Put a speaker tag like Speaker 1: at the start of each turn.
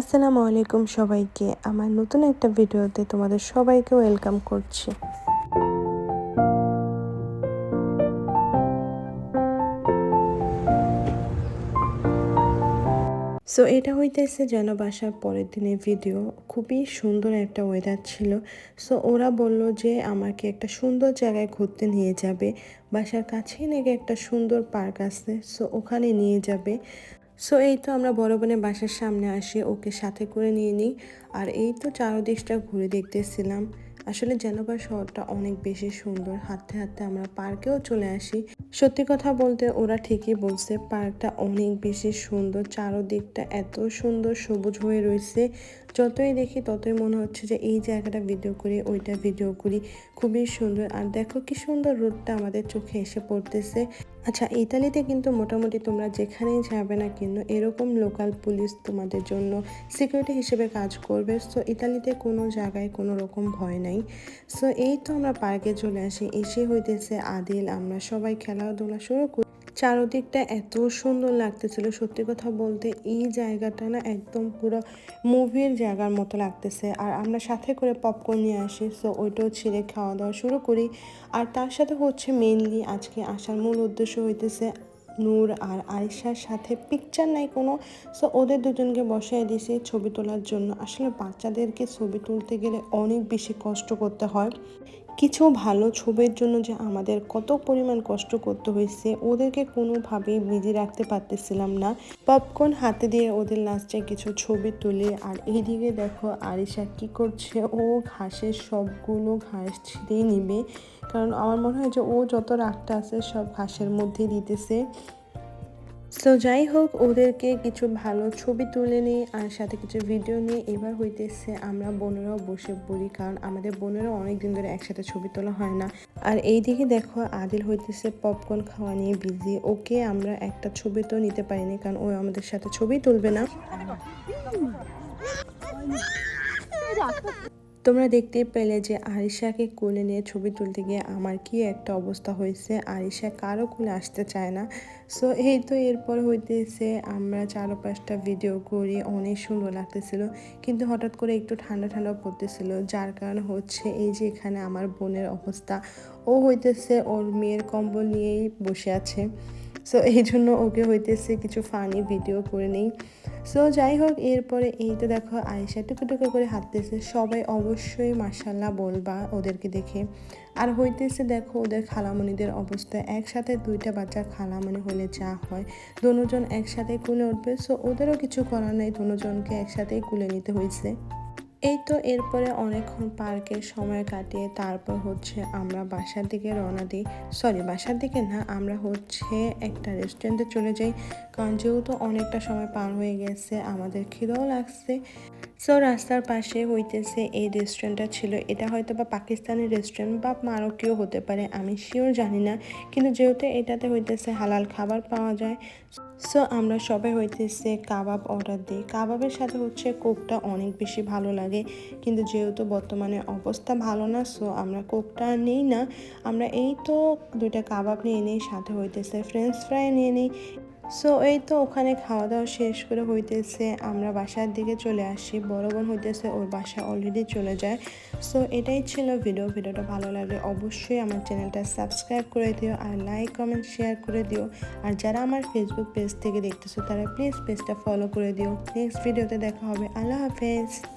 Speaker 1: আসসালামু আলাইকুম সবাইকে। আমার নতুন একটা ভিডিওতে তোমাদের সবাইকে ওয়েলকাম করছি। সো এটা হইতেছে যেন বাসার পরের দিনের ভিডিও। খুবই সুন্দর একটা ওয়েদার ছিল। সো ওরা বলল যে আমাকে একটা সুন্দর জায়গায় ঘুরতে নিয়ে যাবে। বাসার কাছেই নাকি একটা সুন্দর পার্ক আছে। সো ওখানে নিয়ে যাবে। সো এই তো আমরা বড় বোনের বাসার সামনে আসি, ওকে সাথে করে নিয়ে নিই। আর এই তো চারদিকটা ঘুরে দেখতেছিলাম। আসলে জেনোভা শহরটা অনেক বেশি সুন্দর। হাঁটতে হাঁটতে আমরা পার্কেও চলে আসি। সত্যি কথা বলতে ওরা ঠিকই বলছে, পার্কটা অনেক বেশি সুন্দর। চারদিকটা এত সুন্দর সবুজ হয়ে রয়েছে। যতই দেখি ততই মনে হচ্ছে যে এই জায়গাটা ভিডিও করি, ওইটা ভিডিও করি। খুবই সুন্দর। আর দেখো কি সুন্দর রোদটা আমাদের চোখে এসে পড়তেছে। আচ্ছা ইতালিতে কিন্তু মোটামুটি তোমরা যেখানেই যাবে না কিন্তু এরকম লোকাল পুলিশ তোমাদের জন্য সিকিউরিটি হিসেবে কাজ করবে। সো ইতালিতে কোনো জায়গায় কোনো রকম ভয় নাই। সো এই তো আমরা পার্কে চলে আসি। এসে হইতেছে আদিল, আমরা সবাই খেলাধুলা শুরু করি চারদিকটা এত সুন্দর লাগতেছিল। সত্যি কথা বলতে এই জায়গাটা না একদম পুরো মুভির জায়গার মতো লাগতেছে। আর আমরা সাথে করে পপকর্ন নিয়ে আসি সো ওইটাও ছিঁড়ে খাওয়া দাওয়া শুরু করি। আর তার সাথে হচ্ছে মেনলি আজকে আসার মূল উদ্দেশ্য হইতেছে নূর আর আরিশার সাথে পিকচার নাই কোনো সো ওদের দুজনকে বসাই দিয়েছি ছবি তোলার জন্য। আসলে বাচ্চাদেরকে ছবি তুলতে গেলে অনেক বেশি কষ্ট করতে হয়। কিছু ভালো ছবির জন্য যে আমাদের কত পরিমাণ কষ্ট করতে হয়েছে, ওদেরকে কোনোভাবেই বিজি রাখতে পারতেছিলাম না। পপকর্ন হাতে দিয়ে ওদের লাস্টে কিছু ছবি তুলে, আর এইদিকে দেখো আরিশা কি করছে। ও ঘাসের সবগুলো ঘাস ছিঁড়েই নিবে। কারণ আমার মনে হয় যে ও যত রাগটা আছে সব ঘাসের মধ্যে দিতেছে। সো যাই হোক ওদেরকে কিছু ভালো ছবি তুলে নিই আর সাথে কিছু ভিডিও নিয়ে এবার হইতেছে আমরা বোনেরাও বসে পড়ি, কারণ আমাদের বোনেরাও অনেক দিন ধরে একসাথে ছবি তোলা হয় না। আর এই দিকে দেখো, আদিল হইতেছে পপকর্ন খাওয়া নিয়ে বিজি ওকে আমরা একটা ছবি তো নিতে পারিনি, কারণ ও আমাদের সাথে ছবি তুলবে না। তোমরা দেখতে পেলে যে আরিশাকে কোলে নিয়ে ছবি তুলতে গিয়ে আমার কি একটা অবস্থা হয়েছে। আরিশা কারও কোলে আসতে চায় না। সো এই তো এরপর হইতেছে আমরা চারো পাঁচটা ভিডিও করি, অনেক সুন্দর লাগতেছিল। কিন্তু হঠাৎ করে একটু ঠান্ডা ঠান্ডা পড়তেছিল, যার কারণে হচ্ছে এই যে এখানে আমার বোনের অবস্থা। ও হইতেছে ওর মেয়ের কম্বল নিয়েই বসে আছে। সো এই জন্য ওকে হইতেছে কিছু ফানি ভিডিও করে নেই। সো যাই হোক, এরপরে এই তো দেখো, আয়েশা টুকু টুকু করে হাঁটতেছে। সবাই অবশ্যই মার্শাল্লাহ বলবা ওদেরকে দেখে। আর হইতেছে দেখো, ওদের খালামণিদের অবস্থা। একসাথে দুইটা বাচ্চা খালামণি হলে যা হয়, দুজন একসাথে কুলে উঠবে। সো ওদেরও কিছু করার নাই, দুজনকে একসাথেই কুলে নিতে হয়েছে এই তো এরপরে অনেকক্ষণ পার্কে সময় কাটিয়ে তারপর হচ্ছে আমরা বাসার দিকে রওনা দিই। সরি বাসার দিকে না, আমরা হচ্ছে একটা রেস্টুরেন্টে চলে যাই। কারণ যেহেতু অনেকটা সময় পার হয়ে গেছে, আমাদের খিদেও লাগছে। সো রাস্তার পাশে হইতেছে এই রেস্টুরেন্টটা ছিল। এটা হয়তো বা পাকিস্তানি রেস্টুরেন্ট বা মারকীয় হতে পারে, আমি শিওর জানি না। কিন্তু যেহেতু এটাতে হইতেছে হালাল খাবার পাওয়া যায় সো আমরা সবাই হইতেছে কাবাব অর্ডার দিই। কাবাবের সাথে হচ্ছে কোকটা অনেক বেশি ভালো লাগে। কিন্তু যেহেতু বর্তমানে অবস্থা ভালো না সো আমরা কোকটা নিই না। আমরা এই তো দুইটা কাবাব নিয়ে নিই, সাথে হইতেছে ফ্রেঞ্চ ফ্রাই নিয়ে নিই। সো এই তো ওখানে খাওয়া দাওয়া শেষ করে হইতেছে, আমরা বাসার দিকে চলে আসি। বড় বোন হইতেছে, ওর বাসা অলরেডি চলে যায়। সো এটাই ছিল ভিডিও ভিডিওটা ভালো লাগলে অবশ্যই আমার চ্যানেলটা সাবস্ক্রাইব করে দিও আর লাইক কমেন্ট শেয়ার করে দিও। আর যারা আমার ফেসবুক পেজ থেকে দেখতেছো, তারা প্লিজ পেজটা ফলো করে দিও। নেক্সট ভিডিওতে দেখা হবে। আল্লাহ হাফেজ।